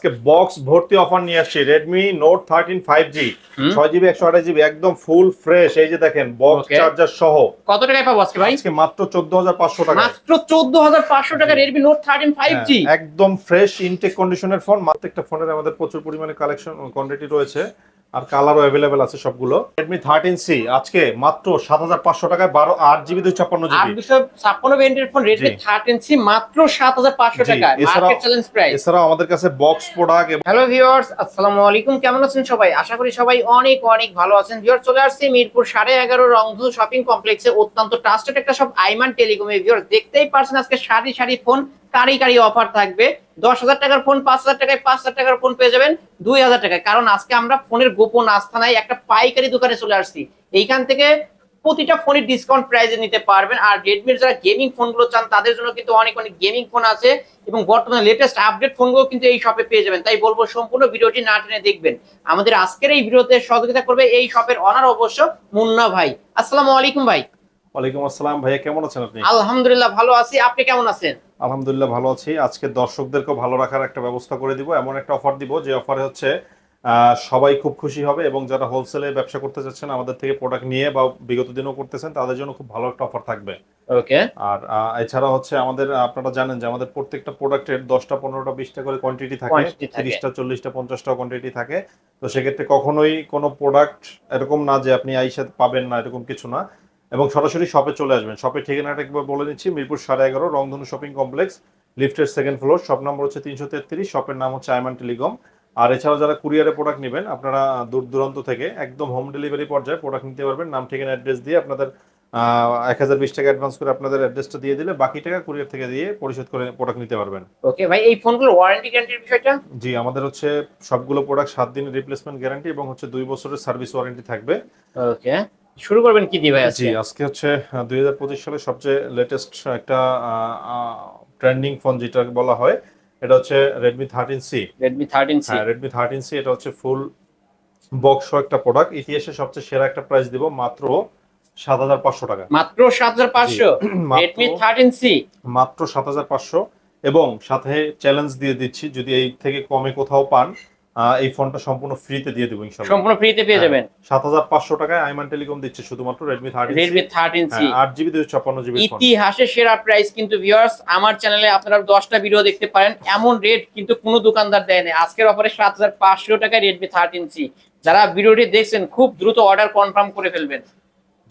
আজকে বক্স ভর্তি অফার নিয়ে আসছি। Redmi note thirteen five G ছয় জিবি একশো আঠাশ জিবি একদম ফুল ফ্রেশ এই যে দেখেন বক্স. চার্জার সহ। কত টাকায় পাবো আজকে ভাই? আজকে মাত্র চোদ্দ হাজার পাঁচশো টাকা মাত্র চোদ্দ হাজার পাঁচশো টাকা Redmi note thirteen five G একদম ফ্রেশ ইনটেক কন্ডিশনের ফোন মাত্র একটা ফোনের আমাদের প্রচুর পরিমাণে কালেকশন কোয়ান্টিটি রয়েছে। আর কালারও অ্যাভেলেবেল আছে সবগুলো। থার্টিন সি আজকে মাত্র সাত হাজার পাঁচশো টাকায় বারো আট জিবি দুই ছাপ্পান্ন আর জিবি। দুশো ছাপ্পান্ন ভেরিয়েন্টের ফোন। থার্টিন সি মাত্র সাত হাজার পাঁচশো টাকা এছাড়াও- মার্কেট চ্যালেঞ্জ প্রাইস এছাড়াও আমাদের কাছে বক্স প্রোডাক্ট হ্যালো ভিউয়ার্স আসসালামু আলাইকুম। কেমন আছেন সবাই? আশা করি সবাই অনেক অনেক ভালো আছেন। ভিউয়ার্স চলে আসছি মিরপুর সাড়ে এগারো রংধু শপিং কমপ্লেক্সে অত্যন্ত ট্রাস্টেড একটা সব আইমান টেলিকমে ভিউয়ার্স দেখতেই পারছেন আজকে সারি সারি ফোন কারি কারি অফার থাকবে। দশ হাজার টাকার ফোন পাঁচ হাজার টাকায় পাঁচ হাজার টাকার ফোন পেয়ে যাবেন দুই হাজার টাকায়। কারণ আজকে আমরা ফোনের গোপন আস্থানায় একটা পাইকারি দোকানে চলে আসছি। এইখান থেকে প্রতিটা ফোনের ডিসকাউন্ট প্রাইসে নিতে পারবেন। আর রেডমির যারা গেমিং ফোনগুলো চান তাদের জন্য কিন্তু অনেক অনেক গেমিং ফোন আছে এবং বর্তমানে লেটেস্ট আপডেট ফোনগুলো কিন্তু এই শপে পেয়ে যাবেন। তাই বলব সম্পূর্ণ ভিডিওটি না টেনে দেখবেন। আমাদের আজকের এই ভিডিওতে সহযোগিতা করবে এই শপের অনার অবশ্য মুন্না ভাই। আসসালামু আলাইকুম ভাই। ওয়ালাইকুম আসসালাম ভাইয়া কেমন আছেন আপনি? আলহামদুলিল্লাহ ভালো আছি। আপনি কেমন আছেন? আলহামদুলিল্লাহ ভালো আছি। আজকে দর্শকদেরকেও ভালো রাখার একটা ব্যবস্থা করে দিব এমন একটা অফার দিব যে অফারে হচ্ছে সবাই খুব খুশি হবে এবং যারা হোলসেলে ব্যবসা করতে চাচ্ছেন আমাদের থেকে প্রোডাক্ট নিয়ে বা বিগত দিনও করতেছেন তাদের জন্য খুব ভালো একটা অফার থাকবে। ওকে আর এছাড়া হচ্ছে আমাদের আপনারা জানেন যে আমাদের প্রত্যেকটা প্রোডাক্টের দশটা পনেরোটা বিশটা করে কোয়ান্টিটি থাকে। তিরিশটা চল্লিশটা পঞ্চাশটা কোয়ান্টিটি থাকে। তো সেক্ষেত্রে কখনোই কোনো প্রোডাক্ট এরকম না যে আপনি আইসা পাবেন না এরকম কিছু না। এবং সরাসরি শপে চলে আসবেন। শপের ঠিকানাটা একবার বলে নিচ্ছি মিরপুর সাড়ে এগারো রংধনু শপিং কমপ্লেক্স লিফটের সেকেন্ড ফ্লোর শপ নম্বর হচ্ছে তিনশো তেত্রিশ শপের নাম হচ্ছে আইমান টেলিকম আর এছাড়াও যারা কুরিয়ারে প্রোডাক্ট নেবেন আপনারা দূর দূরান্ত থেকে একদম হোম ডেলিভারি পর্যায়ে প্রোডাক্ট নিতে পারবেন। নাম ঠিকানা অ্যাড্রেস দিয়ে আপনাদের এক হাজার বিশ টাকা অ্যাডভান্স করে আপনাদের অ্যাড্রেসটা দিয়ে দিলে বাকি টাকা কুরিয়ার থেকে দিয়ে পরিশোধ করে প্রোডাক্ট নিতে পারবেন। ওকে ভাই এই ফোনগুলোর ওয়ারেন্টি গ্যারান্টির বিষয়টা? জি আমাদের হচ্ছে সবগুলো প্রোডাক্ট সাত দিনের রিপ্লেসমেন্ট গ্যারান্টি এবং হচ্ছে দুই বছরের সার্ভিস ওয়ারেন্টি থাকবে। ওকে শুরু করবেন কি দিয়ে ভাই জি আজকে আজকে হচ্ছে দুই হাজার পঁচিশ সালের সবচেয়ে লেটেস্ট একটা ট্রেন্ডিং ফোন যেটা বলা হয় এটা হচ্ছে থার্টিন সি রেডমি থার্টিন হ্যাঁ রেডমি থার্টিন সি এটা হচ্ছে ফুল বক্স একটা প্রোডাক্ট ইতিহাসে সবচেয়ে সেরা একটা প্রাইস দিব মাত্র সাত হাজার পাঁচশো টাকা। মাত্র সাত হাজার পাঁচশো? মাত্র- রেডমি থার্টিন সি মাত্র সাত হাজার পাঁচশো। এবং সাথে চ্যালেঞ্জ দিয়ে দিচ্ছি যদি এই থেকে কমে কোথাও পান এই ফোনটা সম্পূর্ণ ফ্রিতে দিয়ে দেবো ইনশাল্লাহ সম্পূর্ণ ফ্রিতে পেয়ে যাবেন। সাত হাজার পাঁচশো টাকায় আইমান টেলিকম দিচ্ছে শুধুমাত্র রেডমি থার্টিন সি আট জিবি দুশো ছাপ্পান্ন জিবি ফোন সেরা প্রাইস কিন্তু ভিউয়ার্স আমার চ্যানেলে আপনারা দশটা ভিডিও দেখতে পারেন। এমন রেট কিন্তু কোনো দোকানদার দেয় না। আজকের অফারে সাত হাজার পাঁচশো টাকায় রেডমি থার্টিন সি যারা ভিডিওটি দেখছেন খুব দ্রুত অর্ডার কনফার্ম করে ফেলবেন।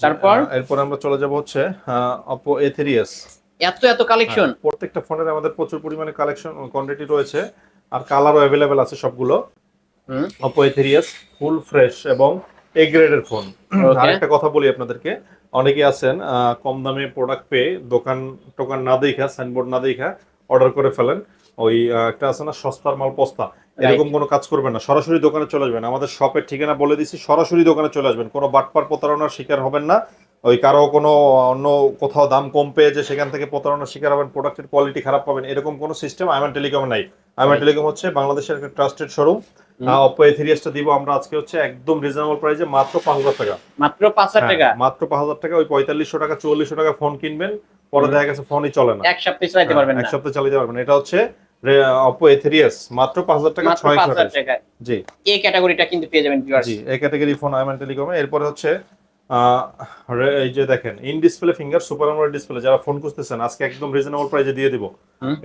তারপর? এরপর আমরা চলে যাব হচ্ছে থ্রি এস এত এত কালেকশন প্রত্যেকটা ফোনের আমাদের প্রচুর পরিমাণে কালেকশন কোয়ান্টিটি রয়েছে। আর কালারও অ্যাভেলেবেল আছে সবগুলো। হুম। Oppo A three S full fresh এবং এ গ্রেডের ফোন. আরেকটা কথা বলি আপনাদেরকে। অনেকে আছেন কম দামে প্রোডাক্ট পেয়ে দোকান টোকান না দেখা সাইনবোর্ড না দেখা অর্ডার করে ফেলেন। ওই একটা আছে না সস্তার মাল পস্তা। এরকম কোনো কাজ করবেন না। সরাসরি দোকানে চলে আসবেন। আমাদের শপের ঠিকানা বলে দিছি সরাসরি দোকানে চলে আসবেন। কোনো বাটপার প্রতারণার শিকার হবেন না। ওই কারও কোনো অন্য কোথাও দাম কম পেয়ে যে সেখান থেকে প্রতারণার শিকার হবেন প্রোডাক্টের কোয়ালিটি খারাপ পাবেন এরকম কোনো সিস্টেম আইমান টেলিকম নাই। আইমান. টেলিকম হচ্ছে বাংলাদেশের একটা trusted showroom. Oppo A three দিব আমরা আজকে হচ্ছে একদম রিজনেবল প্রাইসে মাত্র পাঁচ হাজার টাকা। মাত্র পাঁচ হাজার টাকা? হ্যাঁ, মাত্র পাঁচ হাজার টাকা ওই পঁয়তাল্লিশশো টাকা চুয়াল্লিশশো টাকা ফোন কিনবেন পরে দেখা গেছে ফোনই চলে না। এক সপ্তাহে চালাতে পারবেন হ্যাঁ, এক সপ্তাহে চালিয়ে পারবেন এটা হচ্ছে অপো এ থ্রি এস মাত্র পাঁচ হাজার টাকা ছয় হাজার টাকায়। জি। এই ক্যাটাগরিটা কিন্তু পেয়ে যাবেন জি এই ক্যাটাগরি ফোন আইমান টেলিকমে এরপরে হচ্ছে এই যে দেখেন in display finger super AMOLED display যারা ফোন খুঁজতেছেন আজকে একদম রিজনেবল প্রাইসে দিয়ে দিব।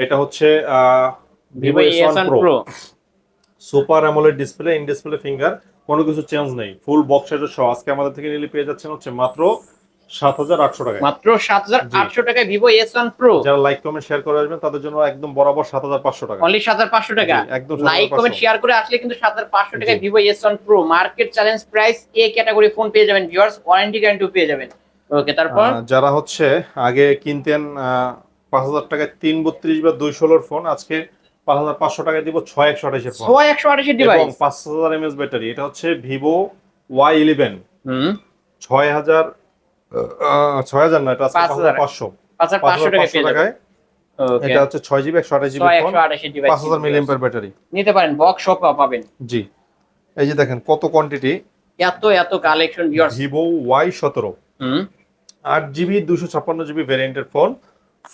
এটা হচ্ছে Vivo S pro super AMOLED display in display finger কোনো কিছু চেঞ্জ নেই। ফুল বক্স সেটের সহ আজকে আমাদের থেকে নিলে পেয়ে যাচ্ছেন হচ্ছে মাত্র সাত হাজার আটশো টাকায়। মাত্র টাকায় যারা লাইক কমেন্ট শেয়ার করে আসবেন তাদের জন্য একদম বরাবর সাত হাজার পাঁচশো টাকা। অনলি টাকা। একদম লাইক কমেন্ট শেয়ার করে আসলে কিন্তু সাত হাজার পাঁচশো টাকায় market challenge price A category phone পেয়ে যাবেন ভিউয়ার্স ওয়ারেন্টি পেয়ে যাবেন। ওকে তারপর? যারা হচ্ছে আগে কিনতেন পাঁচ হাজার টাকায় তিন বত্রিশ বা দুই ষোলোর ফোন আজকে পাঁচ হাজার পাঁচশো টাকায় দিব ছয় একশো আঠাশের ফোন ছয় একশো আঠাশি এবং পাঁচ হাজার এমএস ব্যাটারি এটা হচ্ছে ভিভো ওয়াই ইলেভেন হুম। ছয় হাজার ছয় হাজার না এটা পাঁচশো পাঁচ পাঁচশো টাকায় এটা হচ্ছে ছয় জিবি একশো আঠাশ জিবি ছয় ফোন একশো আঠাশি ডিভাইস পাঁচ হাজার মিলি ব্যাটারি। নিতে পারেন বক্স শপ পাবেন। জি। এই যে দেখেন কত কোয়ান্টিটি এত এত কালেকশন ভিভো ওয়াই সতেরো। হুম। আট জিবি দুশো ছাপ্পান্ন জিবি ভ্যারিয়েন্টের ফোন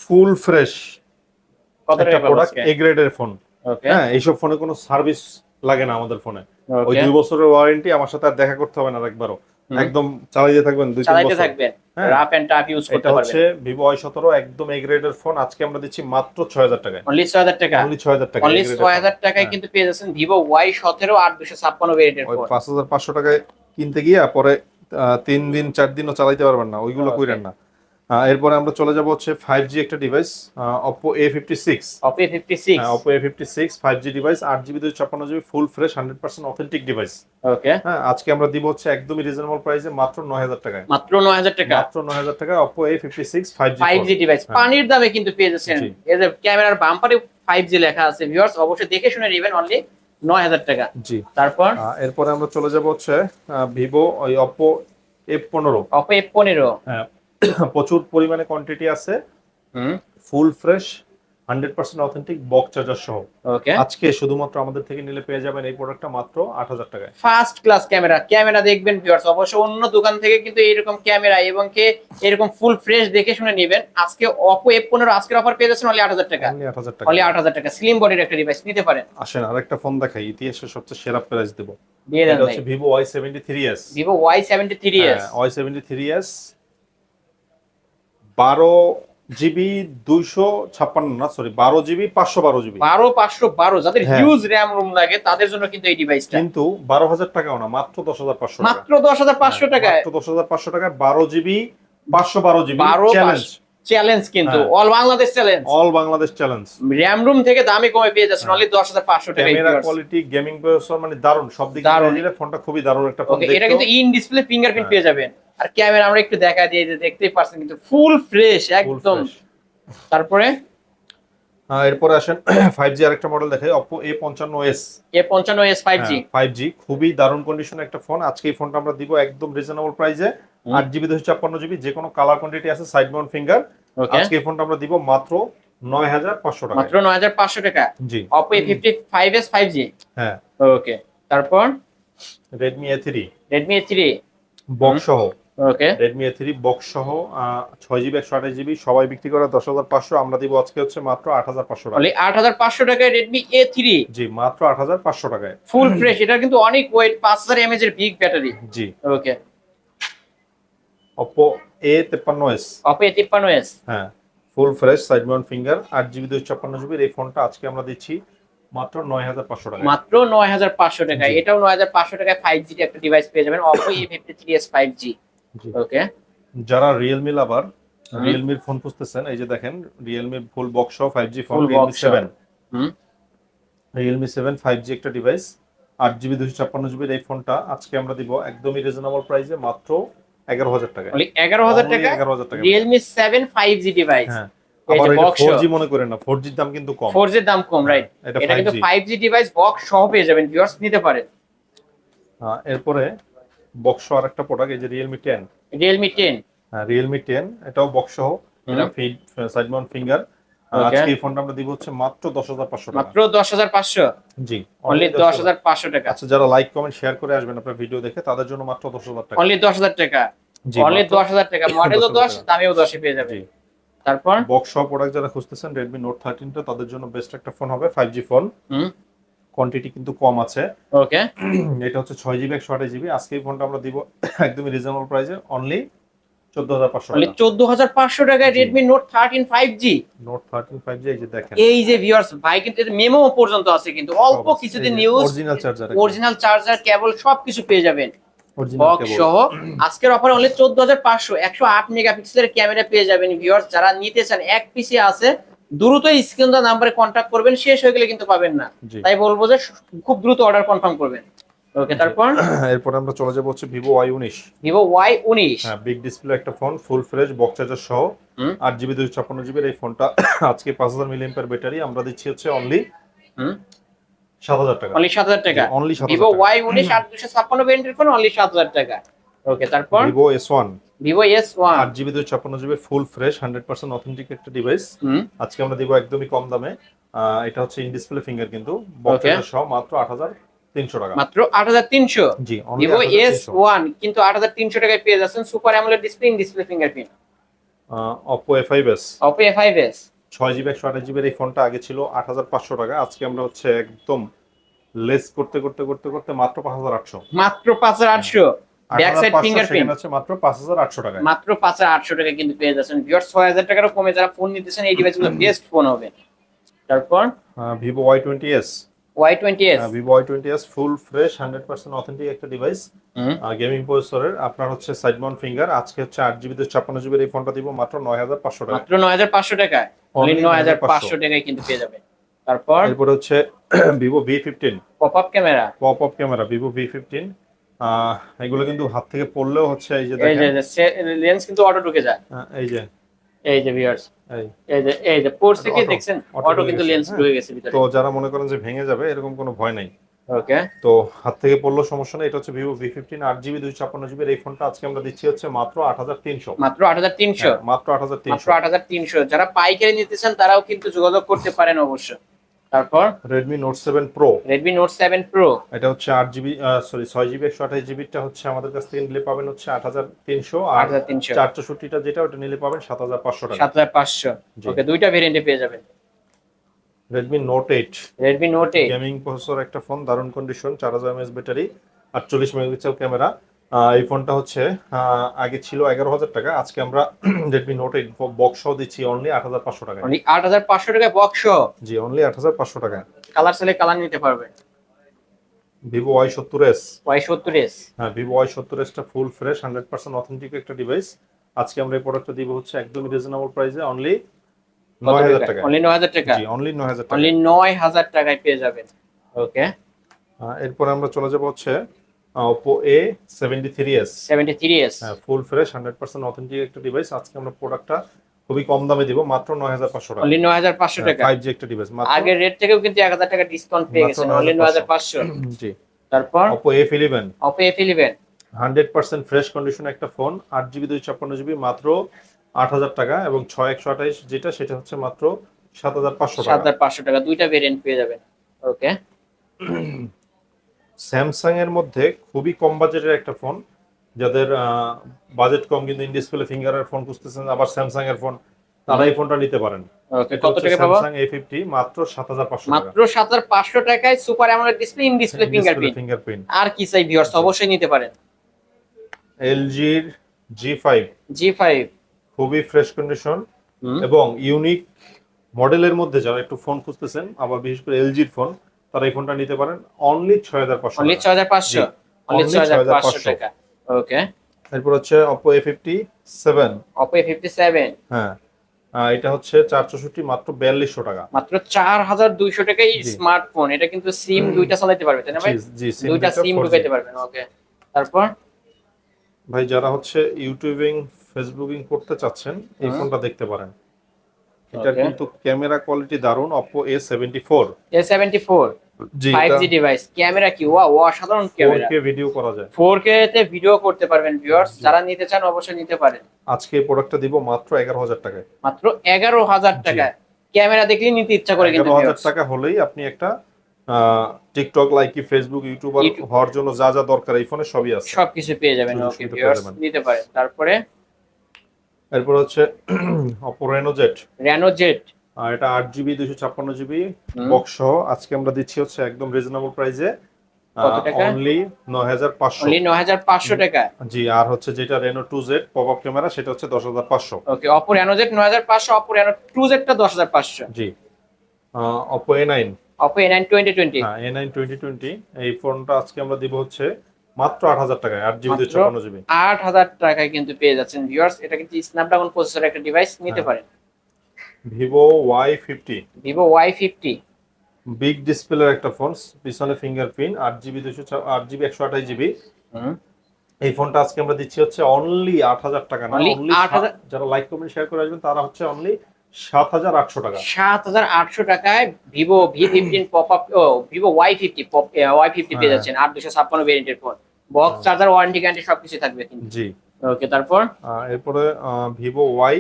ফুল ফ্রেশ একটা প্রোডাক্ট আজকে? এ গ্রেডের ফোন হ্যাঁ এইসব ফোনে কোনো সার্ভিস লাগে না আমাদের ফোনে ওই দুই বছরের ওয়ারেন্টি আমার সাথে আর দেখা করতে হবে না একবারও। একদম চালাইতে থাকবেন দুই চালাইতে থাকবেন। রাফ এন্ড টাফ ইউজ করতে এটা পারবেন। হচ্ছে ভিভো ওয়াই সতেরো একদম এ গ্রেডের ফোন আজকে আমরা দিচ্ছি মাত্র ছয় হাজার টাকায় অনলি ছয় হাজার টাকা অনলি ছয় হাজার টাকা অনলি ছয় হাজার টাকায় হ্যাঁ। কিন্তু পেয়ে যাচ্ছেন ভিভো ওয়াই সতেরো আট দুশো ছাপ্পান্ন ভেরিয়েন্টের ওই ফোন পাঁচ হাজার পাঁচশো টাকায় কিনতে গিয়ে পরে আহ, তিন দিন চার দিনও চালাইতে পারবেন না। ওইগুলো কইরেন না। এরপরে আমরা চলে যাব হচ্ছে ফাইভ জি একটা device Oppo A fifty six Oppo fifty six Oppo A fifty six five G device আট জিবি দুই ছাপ্পান্ন GB full fresh hundred percent authentic device okay হ্যাঁ আজকে আমরা দিব হচ্ছে একদমই রিজনেবল প্রাইসে মাত্র নয় হাজার টাকায়। মাত্র নয় হাজার টাকা? মাত্র নয় হাজার টাকায় Oppo A fifty six five G five G device. পানির দামে কিন্তু পেয়ে যাচ্ছেন। যে ক্যামেরার বাম্পারে ফাইভ জি লেখা আছে ভিউয়ার্স অবশ্যই দেখে শুনে নেবেন অনলি নয় হাজার টাকা। জি। তারপর? এরপরে আমরা চলে যাব হচ্ছে ভিভো ওই অপো এফ পনেরো অপো এফ পনেরো হ্যাঁ। প্রচুর পরিমাণে কোয়ান্টিটি আছে। Full fresh hundred percent authentic box charger সহ। ওকে আজকে শুধুমাত্র আমাদের থেকে নিলে পেয়ে যাবেন এই প্রোডাক্টটা মাত্র আট হাজার টাকায়। ফার্স্ট ক্লাস ক্যামেরা ক্যামেরা দেখবেন ভিউয়ার্স অবশ্য অন্য দোকান থেকে কিন্তু এরকম ক্যামেরা এবং কে এরকম ফুল ফ্রেশ দেখে শুনে নেবেন। আজকে অপো এফ পনেরো আজকের অফার পেয়ে যাচ্ছেন অনলি আট হাজার টাকা। অনলি আট হাজার টাকা। অনলি আট হাজার টাকা। স্লিম বডির একটা ডিভাইস নিতে পারেন। আসেন আরেকটা ফোন দেখাই। ইতিহাসের সবচেয়ে সেরা প্রাইস দেবো। দিয়ে দেন ভাই। Vivo Y seventy three S Vivo Y seventy three S Y seventy three S বারো জিবি দুইশো ছাপ্পান্ন না সরি বারো জিবি পাঁচশো বারো জিবি বারো পাঁচশো বারো যাদের হ্যাঁ। হিউজ র্যাম রুম লাগে তাদের জন্য কিন্তু এই ডিভাইসটা কিন্তু বারো হাজার টাকাও না মাত্র দশ হাজার পাঁচশো মাত্র দশ হাজার পাঁচশো হ্যাঁ, টাকায়। মাত্র দশ হাজার পাঁচশো টাকায় বারো জিবি পাঁচশো বারো জিবি বারো চ্যালেঞ্জ চ্যালেঞ্জ কিন্তু। হ্যাঁ। All Bangladesh challenge all Bangladesh challenge RAM room থেকে দামে কমে পেয়ে যাচ্ছেন হ্যাঁ। অনলি দশ হাজার পাঁচশো টাকা ক্যামেরা কোয়ালিটি গেমিং প্রসেসর মানে দারুণ। সব দিক। দিয়ে ফোনটা খুবই দারুণ একটা ফোন এটা কিন্তু ইন ডিসপ্লে ফিঙ্গারপ্রিন্ট হ্যাঁ। পেয়ে যাবেন। আর ক্যামেরা আমরা একটু দেখা দিয়ে যে দেখতেই পাচ্ছেন কিন্তু ফুল ফ্রেশ একদম। তারপরে? এরপরে আসেন ফাইভ জি আরেকটা মডেল দেখাই অপো এ পঞ্চান্ন এস এ পঞ্চান্ন S five G five G খুবই দারুণ কন্ডিশন একটা ফোন আজকে এই ফোনটা আমরা দিব একদম রিজনেবল প্রাইসে। আট জিবি দুশো ছাপ্পান্ন জিবি যে কোনো কালার কোয়ান্টিটি আছে সাইড মাউন্ট ফিঙ্গার আজকে এই ফোনটা আমরা দিব মাত্র নয় হাজার পাঁচশো টাকা মাত্র নয় হাজার পাঁচশো টাকা? জি। Oppo A fifty five S five G হ্যাঁ। ওকে তারপর? Redmi A three Redmi A three box সহ। Okay Redmi A three box সহ ছয় জিবি একশো আঠাশ জিবি সবাই বিক্রি করে দশ হাজার পাঁচশো। আমরা দিব আজকে হচ্ছে মাত্র আট হাজার পাঁচশো টাকা। আট হাজার পাঁচশো টাকায় রেডমি এ থ্রি জি মাত্র আট হাজার পাঁচশো টাকায়। ফুল ফ্রেশ এটা কিন্তু অনেক ওয়েট পাঁচ হাজার এমএজ এর big battery G. Okay Oppo A তেপ্পান্ন এস অপো এ তেপ্পান্ন এস হ্যাঁ full fresh side mount finger আট জিবি দুই ছাপ্পান্ন জিবি এই ফোনটা আজকে আমরা দিচ্ছি মাত্র নয় হাজার পাঁচশো টাকা মাত্র নয় হাজার পাঁচশো টাকা এটাও নয় হাজার পাঁচশো টাকায় ফাইভ জি একটা ডিভাইস পেয়ে যাবেন। Oppo A fifty three S five G okay যারা রিয়েলমি লাভার। রিয়েলমির ফোন খুঁজতেছেন এই যে দেখেন রিয়েলমি ফুল বক্স সহ five G phone Realme seven Realme seven five G একটা ডিভাইস আট জিবি দুশো ছাপ্পান্ন জিবির এই ফোনটা আজকে আমরা দিব একদমই রিজনেবল প্রাইসে মাত্র এগারো হাজার টাকা এগারো হাজার টাকা এগারো হাজার টাকা Realme seven five G device হ্যাঁ। আবার এটা ফোর জি মনে করেন না ফোর জির দাম কিন্তু কম। ফোর জির দাম কম রাইট এটা এটা ফাইভ কিন্তু G five G device box সহ পেয়ে যাবেন ভিউয়ার্স নিতে পারেন। এরপরে বক্স আর একটা প্রোডাক্ট এই যে রিয়েলমি টেন রিয়েলমি টেন হ্যাঁ রিয়েলমি টেন এটাও বক্স। এটা ফিড সাইড মাউন্ট ফিঙ্গার। আজকে এই ফোনটা আমরা দিব হচ্ছে মাত্র দশ হাজার পাঁচশো টাকা। মাত্র দশ হাজার পাঁচশো? জি। অনলি দশ হাজার। পাঁচশো টাকা। আচ্ছা যারা লাইক কমেন্ট শেয়ার করে আসবেন আপনার ভিডিও দেখে তাদের জন্য মাত্র দশ হাজার টাকা। অনলি দশ হাজার টাকা। জি অনলি দশ হাজার টাকা। মডেলও 10,000 দশ টাকা। দামেও দশে পেয়ে যাবে তারপর? বক্স সহ প্রোডাক্ট যারা খুঁজতেছেন রেডমি নোট থার্টিনটা তাদের জন্য বেস্ট একটা ফোন হবে ফাইভ জি ফোন হুম। কোয়ান্টিটি কিন্তু কম আছে। ওকে এটা হচ্ছে ছয় জিবি একশো আঠাশ জিবি আজকে এই ফোনটা আমরা দিব একদমই রিজনেবল প্রাইসে অনলি চোদ্দ হাজার পাঁচশো চোদ্দ হাজার পাঁচশো টাকায়। Redmi note thirteen five G note thirteen five G এই যে দেখেন। এই যে ভিউয়ার্স ভাই কিন্তু মেমো পর্যন্ত আছে কিন্তু। অল্প কিছুদিন news original charger original charger cable সবকিছু পেয়ে যাবেন। সহ। আজকের অফার অনলি চোদ্দ হাজার পাঁচশো। একশো আট মেগাপিক্সেলের ক্যামেরা পেয়ে যাবেন ভিউয়ার্স যারা নিতে চান এক পিসি আছে দ্রুত স্ক্রিন দা নাম্বারে কন্ট্যাক্ট করবেন শেষ হয়ে গেলে কিন্তু পাবেন না। তাই বলব যে খুব দ্রুত অর্ডার কনফার্ম করবেন। ওকে তারপর? এরপর আমরা চলে যাব হচ্ছে ভিভো ওয়াই উনিশ। ভিভো ওয়াই উনিশ। হ্যাঁ বিগ ডিসপ্লে একটা phone full fresh box charger সহ। আট জিবি দুশো ছাপ্পান্ন জিবির এই ফোনটা আজকে পাঁচ হাজার ব্যাটারি আমরা দিচ্ছি হচ্ছে অনলি সাত হাজার টাকা। অনলি সাত হাজার টাকা। অনলি ভিভো ওয়াই উনিশ আট দুশো ছাপ্পান্ন ফোন অনলি সাত হাজার টাকা। ওকে তারপর? Vivo S one Vivo S one. আট জিবি দুশো ছাপ্পান্ন GB full fresh hundred percent authentic একটা ডিভাইস আজকে আমরা দিব একদমই কম দামে। এটা হচ্ছে ইন ডিসপ্লে ফিঙ্গার কিন্তু। Box Okay. সহ মাত্র আট হাজার তিনশো টাকা। মাত্র আট হাজার তিনশো? ভিভো এস 8300 ওয়ান কিন্তু আট হাজার তিনশো টাকায় পেয়ে যাচ্ছেন super AMOLED display display fingerprint ah, Oppo A5s Oppo A five S ছয় জিবি একশো আঠাশ জিবির এই ফোনটা আগে ছিল আট হাজার পাঁচশো টাকা। আজকে আমরা হচ্ছে একদম লেস করতে করতে করতে করতে মাত্র পাঁচ হাজার আটশো। মাত্র পাঁচ হাজার আটশো। ব্যাক সাইড ফিঙ্গারপ্রিন্ট মাত্র পাঁচ হাজার আটশো টাকা মাত্র টাকা কিন্তু পেয়ে যাচ্ছেন। ভিউয়ার ছয় হাজার টাকারও কমে যারা ফোন নিতেছেন এই ডিভাইসগুলো বেস্ট ফোন হবে। তারপর? Vivo Y twenty S Y twenty S Vivo Y twenty S full fresh hundred percent authentic একটা ডিভাইস গেমিং প্রসেসরের আপনার হচ্ছে সাইড মাউন্ট ফিঙ্গার আজকে হচ্ছে আট জিবি দুশো ছাপ্পান্ন জিবির এই ফোনটা দিব মাত্র নয় হাজার পাঁচশো টাকা মাত্র নয় হাজার পাঁচশো টাকায়। নয় হাজার 9,500 পাঁচশো। টাকায় কিন্তু পেয়ে যাবে তারপর? এরপরে হচ্ছে Vivo V fifteen pop up camera pop up camera Vivo V fifteen এগুলো কিন্তু হাত থেকে পড়লেও হচ্ছে এই যে এই যে লেন্স কিন্তু অটো ঢুকে যায়। এই যে। এই যে ভিউয়ার্স এই। যে এই যে পড়ছে কি দেখছেন? অটো কিন্তু লেন্স হ্যাঁ। ঢুকে গেছে ভিতরে। তো যারা মনে করেন যে ভেঙে যাবে এরকম কোনো ভয় নাই। ওকে। তো হাত থেকে পড়লেও সমস্যা নেই। এটা হচ্ছে ভিভো ভি ফিফটিন আট জিবি দুইশো ছাপ্পান্ন জিবির এই ফোনটা আজকে আমরা দিচ্ছি হচ্ছে মাত্র আট হাজার তিনশো। মাত্র আট হাজার তিনশো। মাত্র আট হাজার তিনশো। আট হাজার তিনশো। যারা পাইকারি নিতে চান তারাও কিন্তু যোগাযোগ করতে পারেন অবশ্য। তারপর? Redmi Note seven Pro Redmi Note seven Pro এটা হচ্ছে আট জিবি সরি ছয় জিবি একশো আঠাশ জিবিটা হচ্ছে আমাদের কাছ থেকে নিলে পাবেন হচ্ছে আট হাজার তিনশো আট আর হাজার তিনশো। চার চৌষট্টিটা যেটা ওটা নিলে পাবেন সাত হাজার পাঁচশো টাকা। সাত হাজার পাঁচশো। জি। ওকে দুইটা ভেরিয়েন্টে পেয়ে যাবেন। Redmi Note eight Redmi Note eight gaming processor একটা ফোন দারুণ কন্ডিশন চার হাজার এমএস ব্যাটারি আটচল্লিশ মেগাপিক্সেল ক্যামেরা এই ফোনটা হচ্ছে আগে ছিল এগারো হাজার টাকা আজকে আমরা রেডমি নোট এইট বক্স দিচ্ছি অনলি আট হাজার পাঁচশো টাকা আট হাজার পাঁচশো টাকা বক্স জি অনলি আট হাজার পাঁচশো টাকা কালার সেলে কালার নিতে পারবে? ভিভো ওয়াই সত্তর এস ওয়াই সত্তর এস হ্যাঁ ভিভো ওয়াই সত্তর এসটা full fresh hundred percent authentic একটা ডিভাইস আজকে আমরা এই প্রোডাক্টটা দিব হচ্ছে একদমই রিজনেবল প্রাইসে অনলি নয় হাজার টাকা অনলি নয় হাজার টাকা? জি অনলি নয় হাজার টাকা অনলি নয় হাজার টাকায় পেয়ে যাবেন। ওকে এরপরে আমরা চলে যাব হচ্ছে seventy three S seventy three S হ্যাঁ full fresh hundred percent authentic একটা ডিভাইস আজকে আমরা প্রোডাক্টটা খুবই কম দামে দিব মাত্র নয় হাজার পাঁচশো টাকা। অনলি নয় হাজার পাঁচশো টাকা। ফাইভ জি একটা ডিভাইস মাত্র আগের রেট থেকেও কিন্তু এক হাজার টাকা ডিসকাউন্ট পেয়ে গেছেন। অনলি নয় হাজার পাঁচশো। জি। তারপর? Oppo F eleven hundred percent fresh condition একটা ফোন আট জিবি দুই ছাপ্পান্ন জিবি মাত্র আট হাজার টাকা এবং ছয় একশো আঠাইশ যেটা সেটা হচ্ছে মাত্র সাত হাজার পাঁচশো সাত টাকা হাজার পাঁচশো টাকা দুইটা ভেরিয়েন্ট পেয়ে যাবেন। ওকে স্যামসাং এর মধ্যে খুবই কম বাজেটের একটা ফোন যাদের বাজেট কম কিন্তু ইন ডিসপ্লে ফিঙ্গারের ফোন খুঁজতেছেন আবার স্যামসাং এর ফোন তারা এই ফোনটা নিতে পারেন। কত টাকা পাবো? স্যামসাং এ ফিফটি মাত্র টাকায় super AMOLED display in display fingerprint fingerprint আর কি চাই ভিউয়ার্স অবশ্যই নিতে পারেন। খুবই ফ্রেশ কন্ডিশন এবং ইউনিক মডেলের মধ্যে যারা একটু ফোন খুঁজতেছেন আবার বিশেষ করে এলজির ফোন তারা এই ফোনটা নিতে পারেন। অনলি ছয় হাজার পাঁচশো অনলি ছয় হাজার পাঁচশো অনলি ছয় হাজার পাঁচশো 6,500 টাকা। ওকে এরপর হচ্ছে Oppo A fifty seven Oppo A fifty seven হ্যাঁ। এটা হচ্ছে চার চৌষট্টি মাত্র বিয়াল্লিশশো টাকা। মাত্র চার হাজার দুইশো টাকায় স্মার্টফোন এটা কিন্তু সিম দুইটা চালাতে পারবে তাই না ভাই? জি, জি দুইটা দুইটা সিম ঢুকাইতে পারবেন ওকে তারপর? ভাই যারা হচ্ছে ইউটিউবিং ফেসবুকিং করতে চাচ্ছেন এই ফোনটা দেখতে পারেন। এটার কিন্তু ক্যামেরা কোয়ালিটি দারুণ Oppo A seventy four A seventy four G five device camera কি? ওয়া অসাধারণ ক্যামেরা। কে ভিডিও করা যায়। ফোর কে তে ভিডিও করতে পারবেন ভিউয়ার্স যারা নিতে চান অবশ্যই নিতে পারেন। আজকে এই প্রোডাক্টটা দিব মাত্র এগারো হাজার টাকায়। মাত্র এগারো হাজার জি। টাকা ক্যামেরা দেখলেই নিতে ইচ্ছা করে কিন্তু এগারো হাজার viewers। টাকা হলেই আপনি একটা TikTok Likee Facebook YouTuber YouTube. হওয়ার জন্য যা যা দরকার এই ফোনে সবই আছে। সবকিছু পেয়ে যাবেন ওকে ভিউয়ার্স নিতে পারেন। তারপরে এরপর হচ্ছে Oppo Reno Z Reno Z আর এটা আট জিবি দুইশো ছাপ্পান্ন জিবি। বক্স সহ। আজকে আমরা দিচ্ছি হচ্ছে একদম রিজনেবল প্রাইসে? অনলি নয় হাজার পাঁচশো। অনলি নয় হাজার পাঁচশো টাকা? জি আর হচ্ছে যেটা Reno two Z pop up camera সেটা হচ্ছে দশ হাজার পাঁচশো। ওকে অপো রেনো জেট নয় হাজার পাঁচশো অপো র্যানো টু জেটটা দশ হাজার পাঁচশো। জি। Oppo A nine Oppo A nine twenty twenty হ্যাঁ এ নাইন টোয়েন্টি টোয়েন্টি এই ফোনটা আজকে আমরা দিব হচ্ছে মাত্র আট হাজার টাকায় আট জিবি মাত্র? ছাপ্পান্ন জিবি আট হাজার টাকায় কিন্তু পেয়ে যাচ্ছেন ভিউয়ার্স এটা কিন্তু স্ন্যাপড্রাগন প্রসেসর একটা ডিভাইস নিতে হ্যাঁ। পারেন Vivo Y fifty Vivo Y fifty big ডিসপ্লের একটা ফোন পিছনে ফিঙ্গারপ্রিন্ট আট জিবি দুশো আট জিবি একশো আঠাশ জিবি এই ফোনটা আজকে আমরা দিচ্ছি হচ্ছে অনলি আট হাজার টাকা না অনলি যারা লাইক কমেন্ট শেয়ার করে আসবেন তারা হচ্ছে অনলি সাত হাজার আটশো টাকা। সাত হাজার আটশো টাকায় Vivo V fifteen pop up ও Vivo Y fifty pop Y fifty পেয়ে হ্যাঁ। যাচ্ছেন আট দুশো ছাপ্পান্ন ভেরিয়েন্টের phone box charger warranty guarantee সবকিছু থাকবে জি। ওকে তারপর? এরপরে ভিভো ওয়াই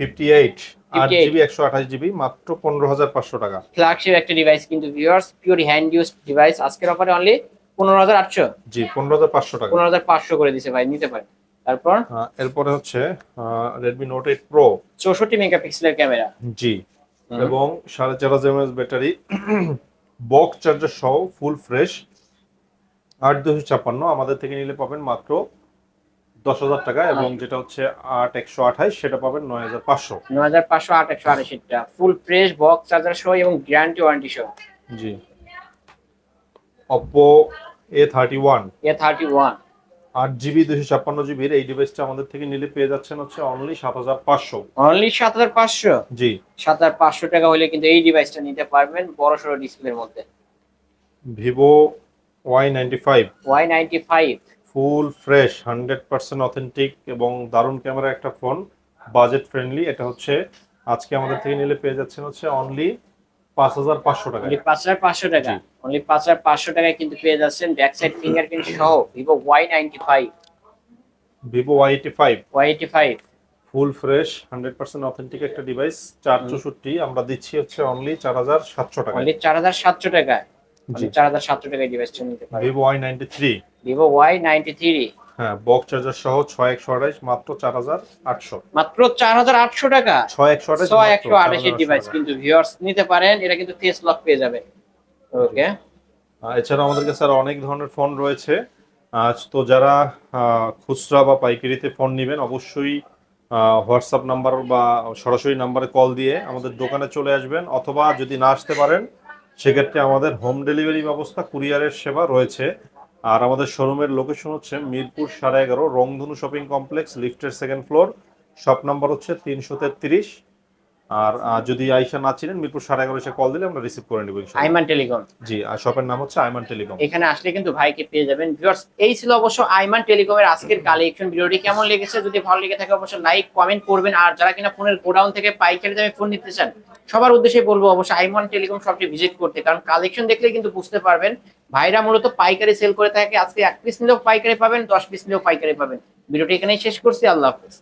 ফিফটি এইট আট 58 জিবি একশো আঠাশ জিবি মাত্র পনেরো হাজার পাঁচশো টাকা। ফ্ল্যাগশিপ একটা ডিভাইস কিন্তু viewers pure hand use device আজকের অফারে অনলি পনেরো হাজার আটশো। জি পনেরো হাজার পাঁচশো টাকা। পনেরো হাজার পাঁচশো করে দিছে ভাই নিতে পারেন। তারপর? এরপরে হচ্ছে রেডমি নোট এইট প্রো চৌষট্টি মেগাপিক্সেলের ক্যামেরা। জি। এবং সাড়ে চার হাজার এমএস ব্যাটারি বক্স চার্জার সহ ফুল ফ্রেশ। আট দুশো ছাপ্পান্ন আমাদের থেকে নিলে পাবেন মাত্র দশ হাজার টাকা এবং যেটা হচ্ছে আট একশো আঠাইশ সেটা পাবেন নয় হাজার পাঁচশো। নয় হাজার পাঁচশো আট একশো আড়াইশিটা ফুল ফ্রেশ বক্স চার্জার সহ এবং গ্যারান্টি ওয়ারেন্টি সহ। জি। Oppo A thirty one A thirty one আট জিবি দুশো ছাপ্পান্ন জিবির এই ডিভাইসটা আমাদের থেকে নিলে পেয়ে যাচ্ছেন হচ্ছে অনলি সাত হাজার পাঁচশো। অনলি সাত হাজার পাঁচশো? জি। সাত হাজার পাঁচশো টাকা হলে কিন্তু এই ডিভাইসটা নিতে পারবেন বড় সড়ো ডিসপ্লের মধ্যে। Vivo Y ninety five Y ninety five full fresh hundred percent authentic এবং দারুণ ক্যামেরা একটা ফোন বাজেট ফ্রেন্ডলি এটা হচ্ছে আজকে আমাদের থেকে নিলে পেয়ে যাচ্ছেন হচ্ছে অনলি পাঁচ হাজার পাঁচশো টাকা পাঁচ হাজার পাঁচশো টাকা। অনলি পাঁচ হাজার পাঁচশো টাকায় কিন্তু পেয়ে যাচ্ছেন ব্যাক সাইড ফিঙ্গারপ্রিন্ট সহ Vivo Y ninety five Vivo Y eighty five Y eighty five full fresh hundred percent authentic একটা ডিভাইস চার চৌষট্টি আমরা দিচ্ছি হচ্ছে অনলি চার হাজার সাতশো টাকা অনলি চার হাজার সাতশো টাকায়। জি। চার হাজার সাতশো টাকায় ডিভাইসটা নিতে Vivo Y ninety three Vivo Y ninety three হ্যাঁ বক্স চার্জার সহ ছয় একশো আঠাইশ মাত্র চার হাজার আটশো। মাত্র চার হাজার আটশো টাকা? ছয় একশো আঠাইশ ছয় একশো আঠাশের ডিভাইস কিন্তু ভিউয়ার্স নিতে পারেন এটা কিন্তু ফেস লক পেয়ে যাবে। ওকে এছাড়া আমাদের কাছে আরও অনেক ধরনের ফোন রয়েছে। আজ তো যারা খুচরা বা পাইকারিতে ফোন নেবেন অবশ্যই হোয়াটসঅ্যাপ নাম্বার বা সরাসরি নাম্বারে কল দিয়ে আমাদের দোকানে চলে আসবেন অথবা যদি না আসতে পারেন সেক্ষেত্রে আমাদের হোম ডেলিভারি ব্যবস্থা কুরিয়ারের সেবা রয়েছে। আর আমাদের শোরুমের লোকেশন হচ্ছে মিরপুর সাড়ে এগারো রংধনু শপিং কমপ্লেক্স, লিফটের সেকেন্ড ফ্লোর শপ নাম্বার হচ্ছে তিনশো তেত্রিশ। আর যদি আইসা না চিনেন মিরপুর সাড়ে এগারো কল দিলে আমরা রিসিভ করে নেব আইমান টেলিকম। জি আর শপের নাম হচ্ছে আইমান টেলিকম। এখানে আসলে কিন্তু ভাইকে পেয়ে যাবেন। ভিউয়ার্স এই ছিল অবশ্য আইমান টেলিকমের আজকের কালেকশন ভিডিওটি কেমন লেগেছে? যদি ভালো লেগে থাকে অবশ্যই লাইক কমেন্ট করবেন। আর যারা কিনা ফোনের গোডাউন থেকে পাইকারি দামে ফোন নিতে চান সবার উদ্দেশ্যে বলব অবশ্যই আইমান টেলিকম শপটি ভিজিট করতে। কারণ কালেকশন দেখলে কিন্তু বুঝতে পারবেন ভাইরা মূলত পাইকারি সেল করে থাকে। আজকে এক পিস নিলেও পাইকারি পাবেন দশ পিস নিলেও পাইকারি পাবেন। ভিডিওটি এখানেই শেষ করছি। আল্লাহ হাফেজ।